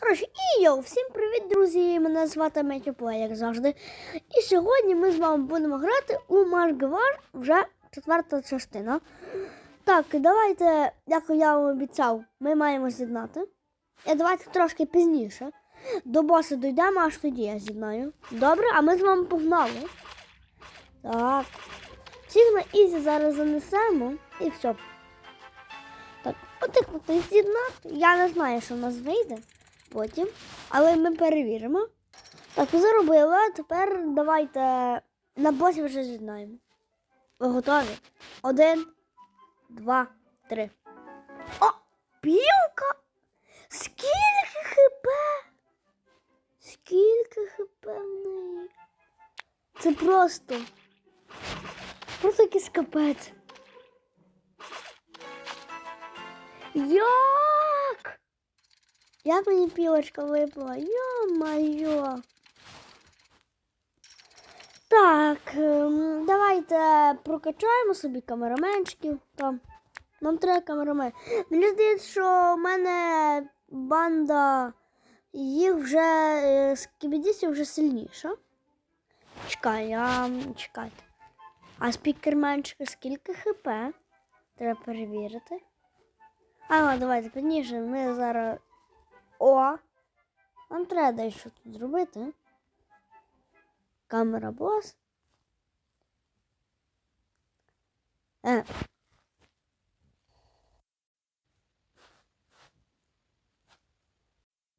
Коротше, і йоу, всім привіт, друзі! Мене звати Метюплей, як завжди. І сьогодні ми з вами будемо грати у Маргвар вже четверта частина. Так, давайте, як я вам обіцяв, ми маємо з'єднати. І давайте трошки пізніше. До боса дійдемо, аж тоді я з'єднаю. Добре, а ми з вами погнали. Так. Всіх на Ізі зараз занесемо і все. Так, от з'єднати. Я не знаю, що в нас вийде потім, але ми перевіримо. Так, ми заробили, а тепер давайте на босі вже з'єднаємо. Ви готові? Один, два, три. О! Білка! Скільки хп? Скільки хп в неї? Це просто. Просто якийсь капець. Як? Як мені пілочка випала? Йо-майо. Так, ем, давайте прокачаємо собі камераменчиків. Там. Нам треба камерамен. Мені здається, що в мене банда їх вже е, з кібідісів вже сильніша. Чекай, а чекайте. А спікерменчика скільки хп? Треба перевірити. А, давайте пізніше. Ми зараз. О! Нам треба дещо тут зробити. Камера бос. Е.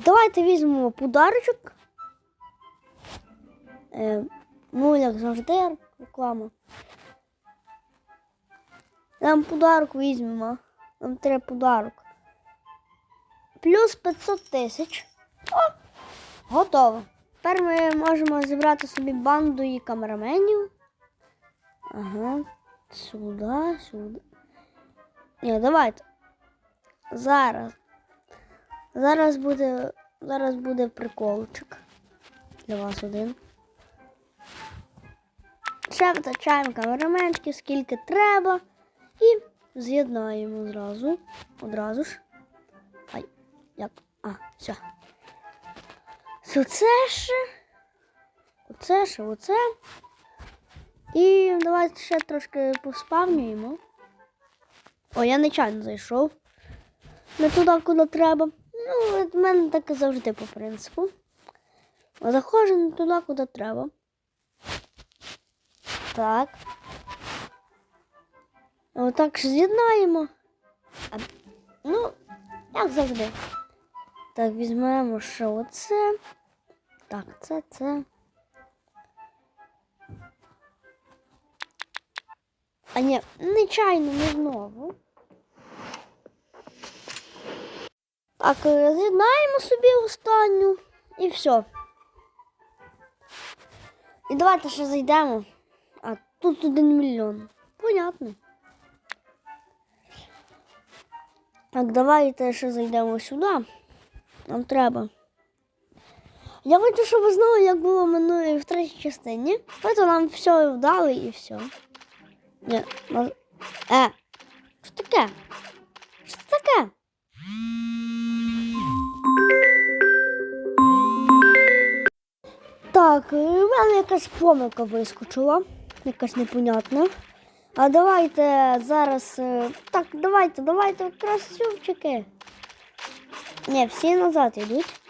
Давайте візьмемо подарочок. Е, ну, як завжди, реклама. Нам подарок візьмемо. Нам треба подарок. Плюс 500 тисяч. О! Готово. Тепер ми можемо зібрати собі банду і камераменів. Ага. Сюди, сюди. Ні, давайте. Зараз. Зараз буде. Зараз буде приколчик. Для вас один. Ще втачаємо камераменчиків, скільки треба. І з'єднаємо зразу. Одразу ж. Як? А, все. Оце ще. Оце ще, оце. І давайте ще трошки поспавнюємо. О, я нечайно зайшов. Не туди, куди треба. Ну, від мене так і завжди по принципу. Заходжу не туди, куди треба. Так. Отак ж з'єднаємо. Ну, як завжди. Так, візьмемо ще оце. Так, це, це. А ні, нечайно, не знову. Так, з'єднаємо собі останню і все. І давайте ще зайдемо. А тут один мільйон. Понятно. Так, давайте ще зайдемо сюди. Нам треба. Я хочу, щоб ви знали, як було минулої в третій частині. Тобто нам все вдали і все. Ні, на... Е, що таке? Що таке? Так, е, в мене якась помилка вискочила. Якась непонятна. А давайте зараз. е, Так, давайте, давайте красивчики. Ні, всі назад йдуть.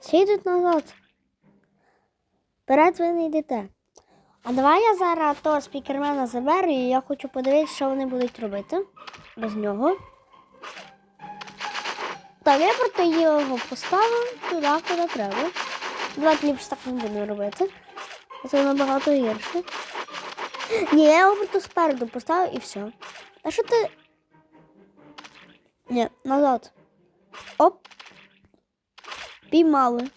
Всі йдуть назад. Вперед ви не йдете. А давай я зараз того спікермена заберу і я хочу подивитися, що вони будуть робити без нього. Так, я проти його поставив туди, куди треба. Давайте ліпше так не будемо робити. Це набагато гірше. Ні, я його просто спереду поставив і все. А що ти. Ні, назад. Оп. Піймали.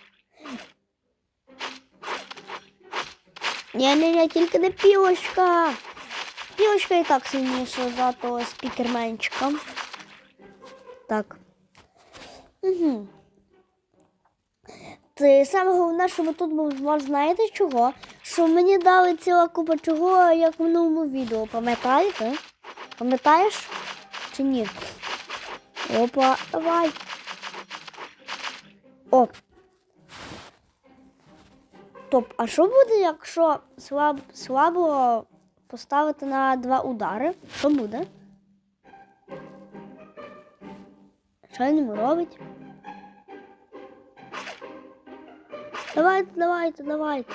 Ні, ні, ні, тільки не пілочка. Пілочка і так сильніша за того спікерменчика. Так. Угу. Це саме головне, що ми тут був, знаєте чого? Що мені дали ціла купа чого, як в минулому відео. Пам'ятаєте? Пам'ятаєш? Чи ні? Опа, давай. О. Топ, а що буде, якщо слаб, слабо поставити на два удари? Що буде? Що він робить? Давайте, давайте, давайте.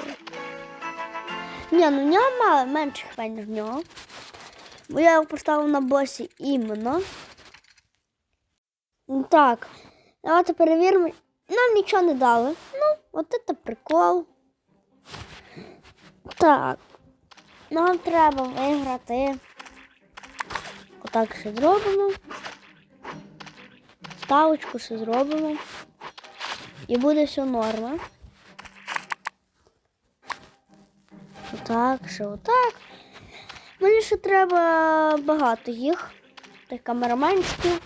Ні, ну в нього мало менше ніж в нього. Бо я його поставив на босі іменно. Так, давайте перевіримо. Нам нічого не дали. Ну, от це прикол. Так. Нам треба виграти. Отак ще зробимо. Ставочку ще зробимо. І буде все норма. Отак, ще отак. Мені ще треба багато їх. Тих камераменчиків.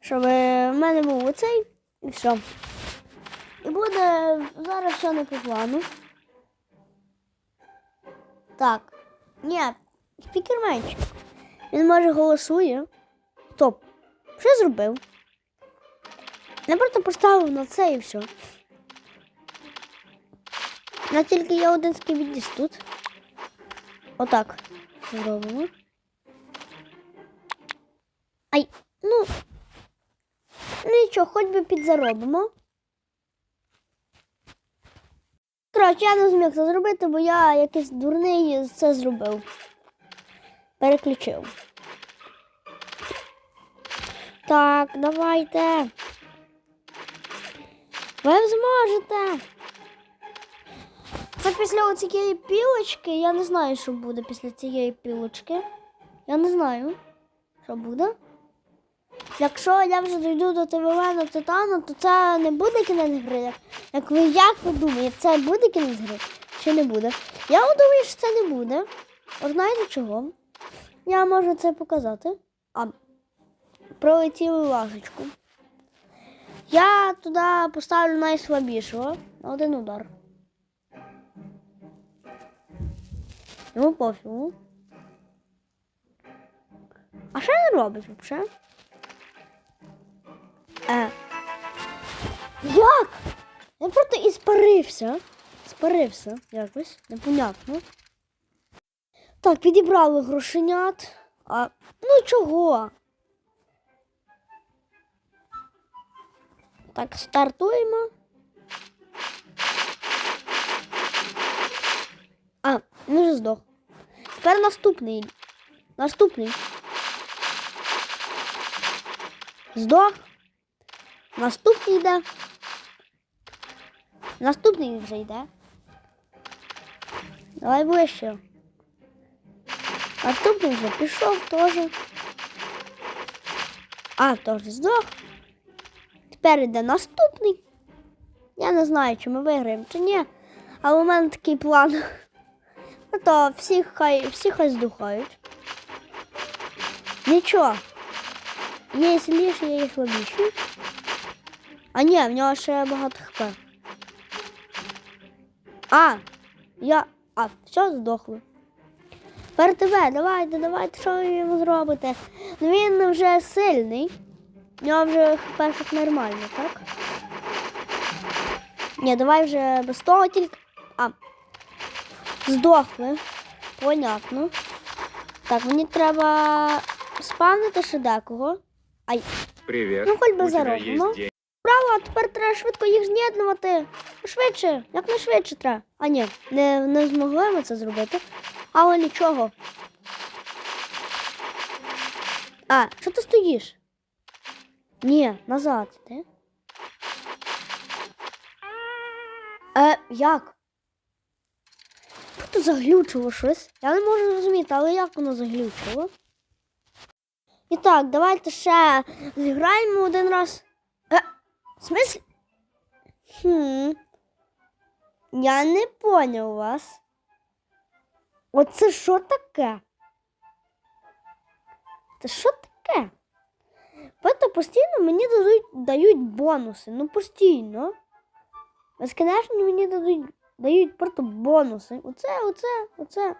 Щоб в мене був оцей і все. Буде зараз все не по плану. Так. Ні, спікерменчик. Він може голосує. Стоп. Що я зробив? Я просто поставив на це і все. На тільки є один скібідіс тут. Отак. Зробимо. Ай, ну. Нічого, хоч би підзаробимо. Коротше, я не зміг це зробити, бо я якийсь дурний це зробив. Переключив. Так, давайте. Ви зможете. Це після цієї пілочки. Я не знаю, що буде після цієї пілочки. Я не знаю, що буде. Якщо я вже дійду до ТВВ Титану, то це не буде кінець гри. Як ви як ви думаєте, це буде кінець гри? Чи не буде? Я думаю, що це не буде. Знаєте чого? Я можу це показати. А пролетіли лажечку. Я туди поставлю найслабішого один удар. Йому пофігу. А що він робить взагалі? Е. Як? Я просто і спарився. Якось, непонятно. Так, підібрали грошенят. А ну чого? Так, стартуємо. А, він вже здох. Тепер наступний. Наступний. Здох. Наступний йде. Наступний вже йде. Давай ближче. Наступний вже пішов теж. А, теж здох. Тепер йде наступний. Я не знаю, чи ми виграємо, чи ні. Але у мене такий план. А то всі хай, всі хай здухають. Нічого. Є сильніші, є слабіші. А ні, в нього ще багато хп. А, я. А, все, здохли. Тепер тебе, давайте, давайте, що ви йому зробите? Ну він вже сильний. В нього вже хп нормально, так? Ні, давай вже без того тільки. А. Здохли. Понятно. Так, мені треба спавнити ще декого. Ай, Привет. Ну, хоть бы У заробимо. Есть. Право, а тепер треба швидко їх з'єднувати. Швидше, як не треба. А ні, не, не змогли ми це зробити. Але нічого. А, що ти стоїш? Ні, назад іди. Е, як? Тут заглючило щось. Я не можу зрозуміти, але як воно заглючило? І так, давайте ще зіграємо один раз. В смислі? Хм. Я не поняв вас. Оце що таке? Це що таке? Просто постійно мені дадуть, дають бонуси. Ну постійно. Безконечно мені дадуть, дають просто бонуси. Оце, оце, оце.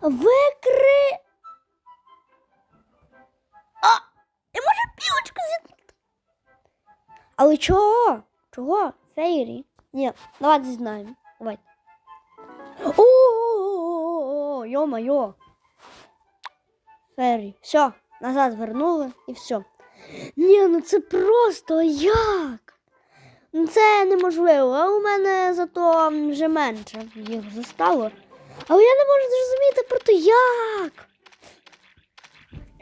Викри. Я можу пілочку зіткнути. Але чого? Чого? Фейрі? Ні, давайте знаємо. Давайте. О, йо-моє. Фейрі. Все, назад вернули і все. Ні, ну це просто як? Ну це неможливо, а у мене зато вже менше їх застало. Але я не можу зрозуміти просто як.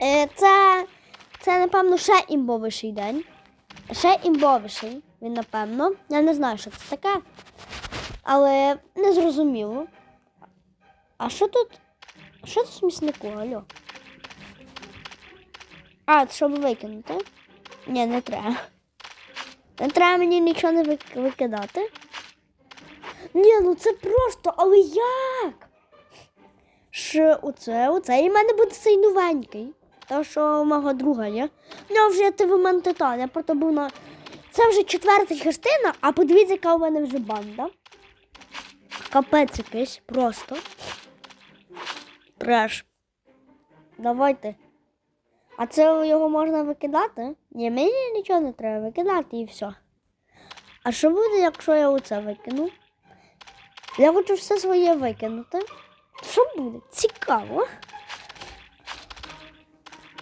Е, це, це, напевно, ще імбовіший день. Ще імбовіший, він, напевно. Я не знаю, що це таке. Але не зрозуміло. А що тут? Що тут в алло? А, це щоб викинути? Ні, не треба. Не треба мені нічого не викидати. Ні, ну це просто, але як? Що оце, оце. І в мене буде цей новенький. Та що мого друга є. У нього вже ТВ Титан. Я просто був на. Це вже четверта частина, а подивіться, яка у мене вже банда. Капець якийсь просто. Треш. Давайте. А це його можна викидати? Ні, мені нічого не треба викидати і все. А що буде, якщо я оце викину? Я хочу все своє викинути. Що буде? Цікаво.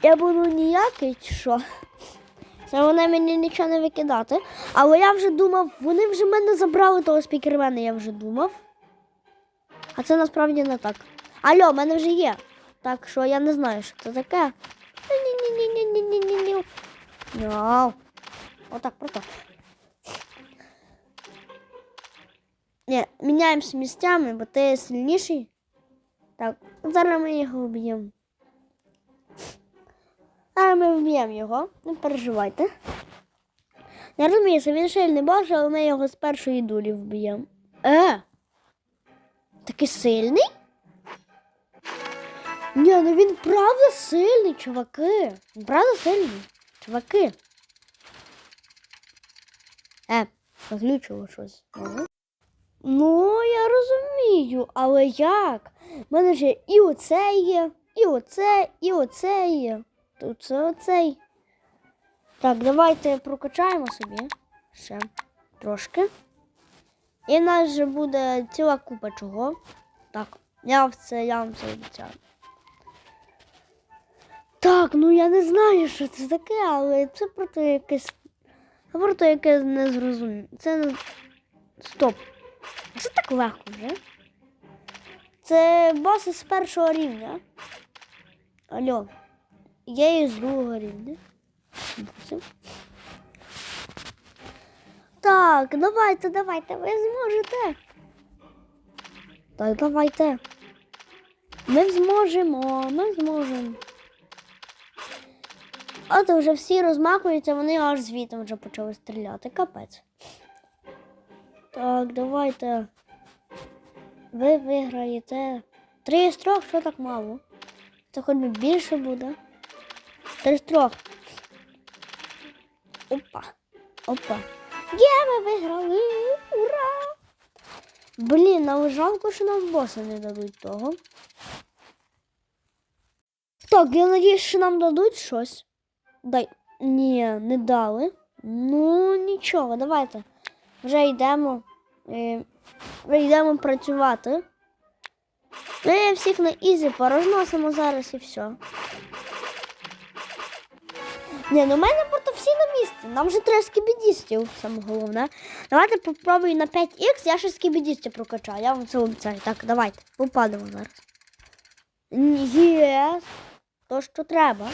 Я буду ніякий чи що? Це вони мені нічого не викидати. Але я вже думав, вони вже мене забрали того спікермена, я вже думав. А це насправді не так. Алло, в мене вже є. Так що я не знаю, що це таке. Ні-ні-ні-ні-ні-ні-ні. Няу. Отак, просто. Ні, міняємося місцями, бо ти сильніший. Так, зараз ми його вб'ємо. Зараз ми вб'ємо його, не переживайте. Я розумію, він сильний бос, але ми його з першої дулі вб'ємо. Е! Такий сильний? Ні, ну він правда сильний, чуваки. Він правда сильний. Чуваки. Е, заглючило щось. Ага. Ну, я розумію, але як? У мене ж і оце є, і оце, і оце є. Тут це оцей. Так, давайте прокачаємо собі ще трошки. І в нас вже буде ціла купа чого. Так, я в це, я вам це обіцяю. Так, ну я не знаю, що це таке, але це просто якесь. Просто якесь незрозуміле. Це не. Стоп. Це так легко вже. Це боси з першого рівня. Алло. Є і з другого рівня. Так, давайте, давайте, ви зможете. Так, давайте. Ми зможемо, ми зможемо. От вже всі розмахуються, вони аж звітом вже почали стріляти. Капець. Так, давайте. Ви виграєте. Три з трьох, що так мало? Це хоч би більше буде. Три трьох. Опа. Опа. Є, ми виграли! Ура! Блін, але жалко, що нам боси не дадуть того. Так, я надіюсь, що нам дадуть щось. Дай. Ні, не дали. Ну, нічого, давайте. Вже йдемо. Е, вже йдемо працювати. Ми всіх на ізі порозносимо зараз і все. Ні, ну в мене просто всі на місці. Нам вже треба скібідістів, саме головне. Давайте попробую на 5х, я ще скібідістів прокачаю, я вам це обіцяю. Так, давайте, попадемо зараз. Є, то що треба.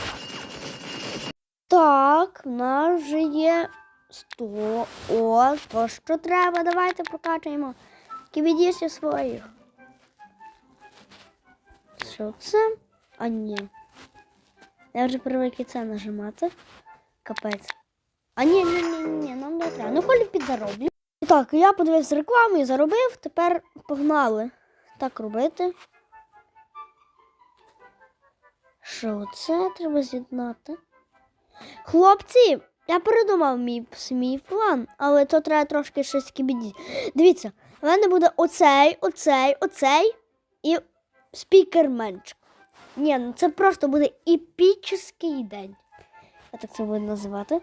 Так, в нас вже є 100. О, то що треба. Давайте прокачаємо скібідістів своїх. Що це? А ні. Я вже привик і це нажимати. Капець. А ні, ні, ні, ні, нам не треба. Ну, холі підзароблю. І так, я подивився рекламу і заробив. Тепер погнали. Так робити. Що це треба з'єднати? Хлопці, я передумав мій, мій план, але то треба трошки щось кібіді. Дивіться, в мене буде оцей, оцей, оцей і спікерменчик. Ні, ну це просто буде епічний день. Я так це буду називати.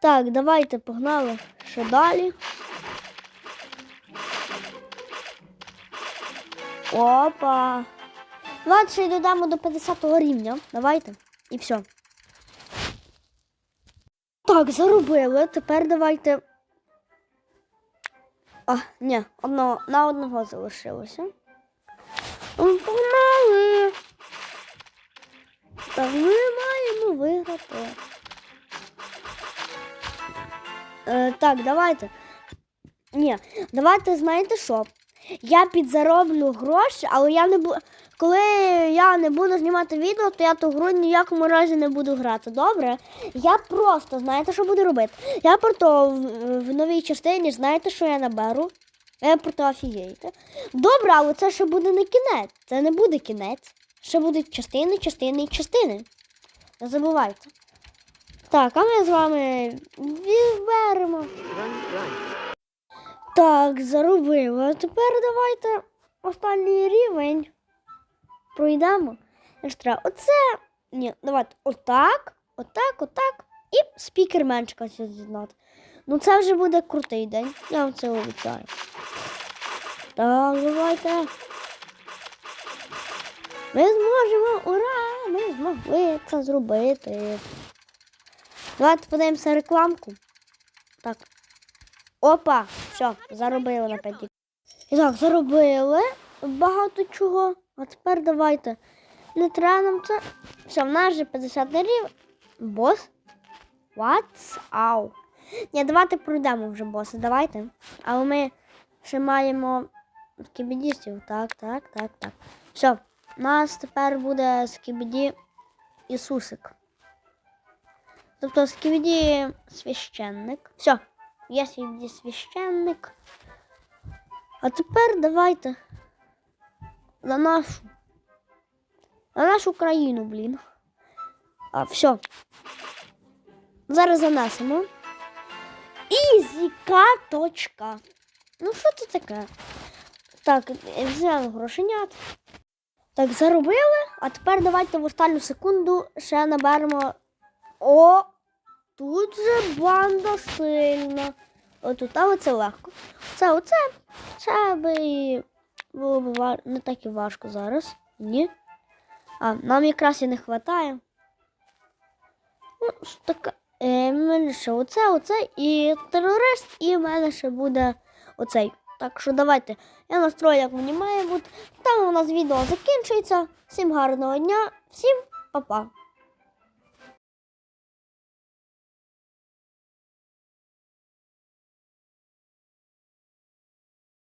Так, давайте погнали ще далі. Опа. Давайте ще й додамо до 50-го рівня. Давайте. І все. Так, заробили. Тепер давайте. А, ні, одного, на одного залишилося. Погнали. Так, ми маємо виграти. Е, так, давайте. Ні, давайте знаєте що? Я підзароблю гроші, але я не буду. Коли я не буду знімати відео, то я ту гру ніякому разі не буду грати. Добре? Я просто знаєте, що буду робити? Я просто в, в новій частині, знаєте, що я наберу? Ви просто офігієте. Добре, але це ще буде не кінець. Це не буде кінець. Ще будуть частини, частини і частини. Не забувайте. Так, а ми з вами відберемо. Так, заробили. А тепер давайте останній рівень. Пройдемо. Оце. Ні, давайте отак, отак, отак. І спікерменчика з'єднати. Ну це вже буде крутий день. Я вам це обіцяю. Так, давайте. Ми зможемо, ура! Ми змогли це зробити. Давайте подивимося рекламку. Так. Опа, все, заробили на 5 І так, заробили багато чого. А тепер давайте. Не треба нам це. Все, в нас же 50 на рівень. Бос. What's out? Ні, давайте пройдемо вже боси, давайте. Але ми ще маємо скібідістів. Так, так, так, так. Все, у нас тепер буде скібіді Ісусик. Тобто скібіді священник. Все. Я собі священник. А тепер давайте на нашу. На нашу країну, блін. А, все. Зараз занесемо. Ізі. Ну, що це таке? Так, взяли грошенят. Так, заробили. А тепер давайте в останню секунду ще наберемо. О! Тут же банда сильна. Отут, але це легко. Це оце, це би було б не так і важко зараз. Ні. А, нам якраз і не вистачає. Ну, ж така. Е, мене ще оце, оце і терорист, і в мене ще буде оцей. Так що давайте. Я настрою, як мені має бути. Там у нас відео закінчується. Всім гарного дня, всім па-па.